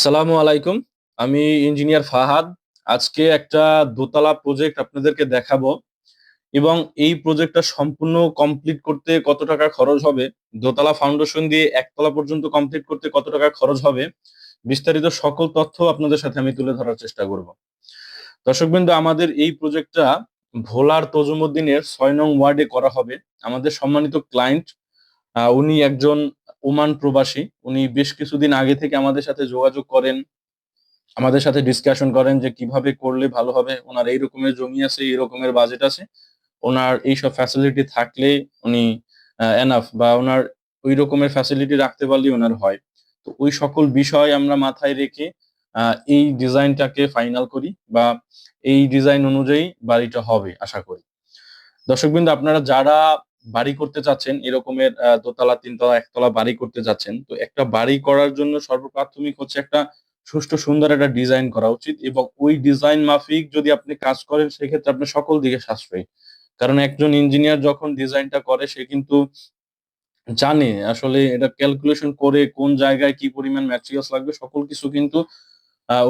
আসসালামু আলাইকুম। আমি ইঞ্জিনিয়ার ফাহাদ। আজকে একটা দোতলা প্রজেক্ট আপনাদেরকে দেখাবো এবং এই প্রজেক্টটা সম্পূর্ণ কমপ্লিট করতে কত টাকা খরচ হবে, দোতলা ফাউন্ডেশন দিয়ে একতলা পর্যন্ত কমপ্লিট করতে কত টাকা খরচ হবে, বিস্তারিত সকল তথ্য আপনাদের সাথে আমি তুলে ধরার চেষ্টা করব। দর্শকবৃন্দ, আমাদের এই প্রজেক্টটা ভোলার তজুমুদ্দিনের ছয় নং ওয়ার্ডে করা হবে। আমাদের সম্মানিত ক্লায়েন্ট উনি একজন ওমান প্রবাসী, উনি বেশ কিছুদিন আগে থেকে আমাদের সাথে যোগাযোগ করেন, আমাদের সাথে ডিসকাশন করেন যে কীভাবে করলে ভালো হবে। ওনার এই রকমের জমি আছে, এই রকমের বাজেট আছে। ওনার এইসব ফ্যাসিলিটি থাকলে উনি এনাফ বা ওনার ওই রকমের ফ্যাসিলিটি রাখতে পারলে ওনার হয়। তো ওই সকল বিষয় আমরা মাথায় রেখে এই ডিজাইনটাকে ফাইনাল করি বা এই ডিজাইন অনুযায়ী বাড়িটা হবে, আশা করি। দর্শকবৃন্দ, আপনারা যারা বাড়ি করতে চাচ্ছেন, এরকমের দোতলা, তিনতলা, একতলা বাড়ি করতে চাচ্ছেন তো একটা বাড়ি করার জন্য সর্বপ্রাথমিক হচ্ছে একটা সুষ্ঠু সুন্দর একটা ডিজাইন করা উচিত এবং ওই ডিজাইন মাফিক যদি আপনি কাজ করেন, সেক্ষেত্রে আপনি সকল দিকে সাশ্রয়ী। কারণ একজন ইঞ্জিনিয়ার যখন ডিজাইনটা করে, সে কিন্তু জানে আসলে এটা ক্যালকুলেশন করে কোন জায়গায় কি পরিমাণ ম্যাটেরিয়ালস লাগবে, সকল কিছু কিন্তু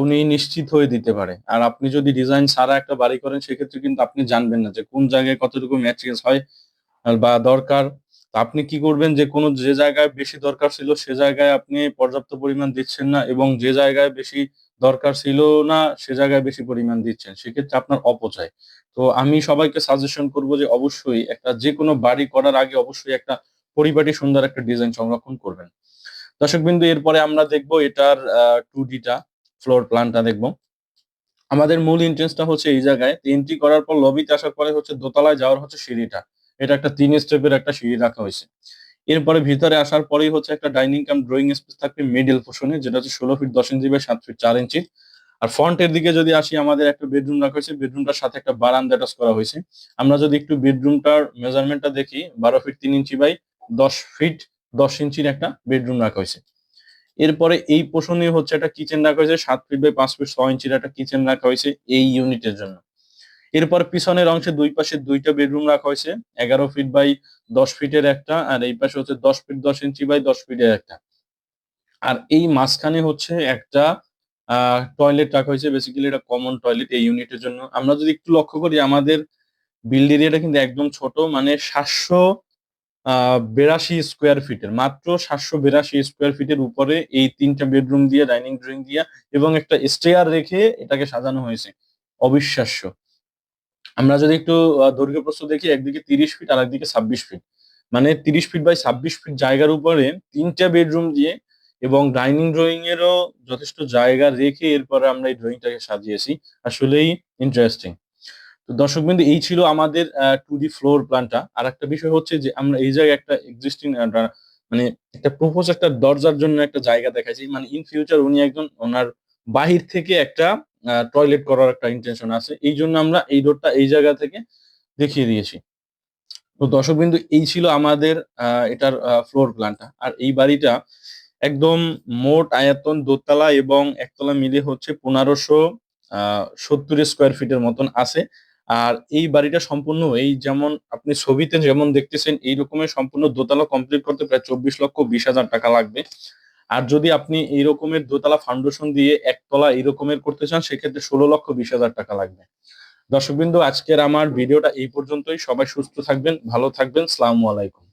উনি নিশ্চিত হয়ে দিতে পারে। আর আপনি যদি ডিজাইন ছাড়া একটা বাড়ি করেন, সেক্ষেত্রে কিন্তু আপনি জানবেন না যে কোন জায়গায় কতটুকু ম্যাটেরিয়ালস হয় বা দরকার আপনি কি করবেন যে কোনো যে জায়গায় বেশি দরকার ছিল সে জায়গায় আপনি পর্যাপ্ত পরিমাণ দিচ্ছেন না এবং যে জায়গায় বেশি দরকার ছিল না সে জায়গায় বেশি পরিমাণ দিচ্ছেন, সেক্ষেত্রে আপনার অপচয়। তো আমি সবাইকে সাজেশন করব যে অবশ্যই একটা যে কোনো বাড়ি করার আগে অবশ্যই একটা পরিপাটি সুন্দর একটা ডিজাইন সংরক্ষণ করবেন। দর্শক বিন্দু, এরপরে আমরা দেখব এটার টু ডিটা ফ্লোর প্ল্যানটা দেখব। আমাদের মূল ইন্টারেস্টটা হচ্ছে এই জায়গায়। এন্ট্রি করার পর লবিতে আসার পরে হচ্ছে দোতলায় যাওয়ার হচ্ছে সিঁড়িটা। এটা একটা তিন স্টেপের একটা সিঁড়ি রাখা হয়েছে। এরপরে ভিতরে আসার পরেই হচ্ছে একটা ডাইনিং কাম ড্রয়িং স্পেস থাকবে মিডল পোর্শনে যেটা হচ্ছে ষোলো ফিট দশ ইঞ্চি বাই সাত ফিট চার ইঞ্চি আর ফ্রন্টের দিকে যদি আসি, আমাদের একটা বেডরুম রাখা হয়েছে। বেডরুমটার সাথে একটা বারান্দা অ্যাটাচ করা হয়েছে। আমরা যদি একটু বেডরুমটার মেজারমেন্টটা দেখি, বারো ফিট তিন ইঞ্চি বাই দশ ফিট দশ ইঞ্চির একটা বেডরুম রাখা হয়েছে। এরপরে এই পোষণে হচ্ছে একটা কিচেন রাখা হয়েছে। সাত ফিট বাই পাঁচ ফিট ছ ইঞ্চির একটা কিচেন রাখা হয়েছে এই ইউনিটের জন্য। এরপর পিছনের অংশে দুই পাশে দুইটা বেডরুম রাখা হয়েছে। এগারো ফিট বাই দশ ফিটের একটা, আর এই পাশে হচ্ছে দশ ফিট দশ ইঞ্চি বাই দশ ফিটের একটা। আর এই মাঝখানে হচ্ছে একটা টয়লেট রাখা হয়েছে। বেসিক্যালি এটা কমন টয়লেট এই ইউনিটের জন্য। আমরা যদি একটু লক্ষ্য করি, আমাদের বিল্ড এরিয়াটা কিন্তু একদম ছোট মানে সাতশো বেরাশি স্কোয়ার ফিটের মাত্র সাতশো বেরাশি স্কোয়ার ফিটের উপরে এই তিনটা বেডরুম দিয়ে ডাইনিং ড্রয়িং দিয়ে এবং একটা স্টেয়ার রেখে এটাকে সাজানো হয়েছে। অবিশ্বাস্য। আমরা যদি একটু দৈর্ঘ্য প্রস্থ দেখি, একদিকে তিরিশ ফিট আর একদিকে ছাব্বিশ ফিট মানে তিরিশ ফিট বাই ছাব্বিশ ফিট জায়গার উপরে তিনটা বেডরুম দিয়ে এবং ডাইনিং ড্রয়িং এরও যথেষ্ট জায়গা রেখে এরপরে আমরা এই ড্রয়িংটাকে সাজিয়েছি। আসলেই ইন্টারেস্টিং তো দর্শক বিন্দু এই ছিল আমাদের টু ডি ফ্লোর প্ল্যানটা আর একটা বিষয় হচ্ছে যে আমরা এই জায়গায় একটা এক্সিস্টিং মানে একটা প্রপোজ একটা দরজার জন্য একটা জায়গা দেখাইছি। মানে ইন ফিউচার উনি একজন ওনার বাহির থেকে একটা টয়লেট করার একটা ইন্টেনশন আছে। এই জন্য আমরা এই রোডটা এই জায়গা থেকে দেখিয়ে দিয়েছি। তো দর্শক বিন্দু এই ছিল আমাদের এটার ফ্লোর প্ল্যানটা আর এই বাড়িটা একদম মোট আয়তন দোতলা এবং একতলা মিলে হচ্ছে পনেরোশো সত্তর স্কোয়ার ফিটের মতন আছে। আর এই বাড়িটা সম্পূর্ণ এই যেমন আপনি ছবিতে যেমন দেখতেছেন, এই রকমের সম্পূর্ণ দোতলা কমপ্লিট করতে প্রায় চব্বিশ লক্ষ বিশ হাজার টাকা লাগবে। আর যদি আপনি এই রকমের দোতলা ফাউন্ডেশন দিয়ে একতলা এই রকমের করতে চান, সেক্ষেত্রে ষোলো লক্ষ বিশ হাজার টাকা লাগবে। দর্শকবৃন্দ, আজকের আমার ভিডিওটা এই পর্যন্তই। সবাই সুস্থ থাকবেন, ভালো থাকবেন। সালামু আলাইকুম।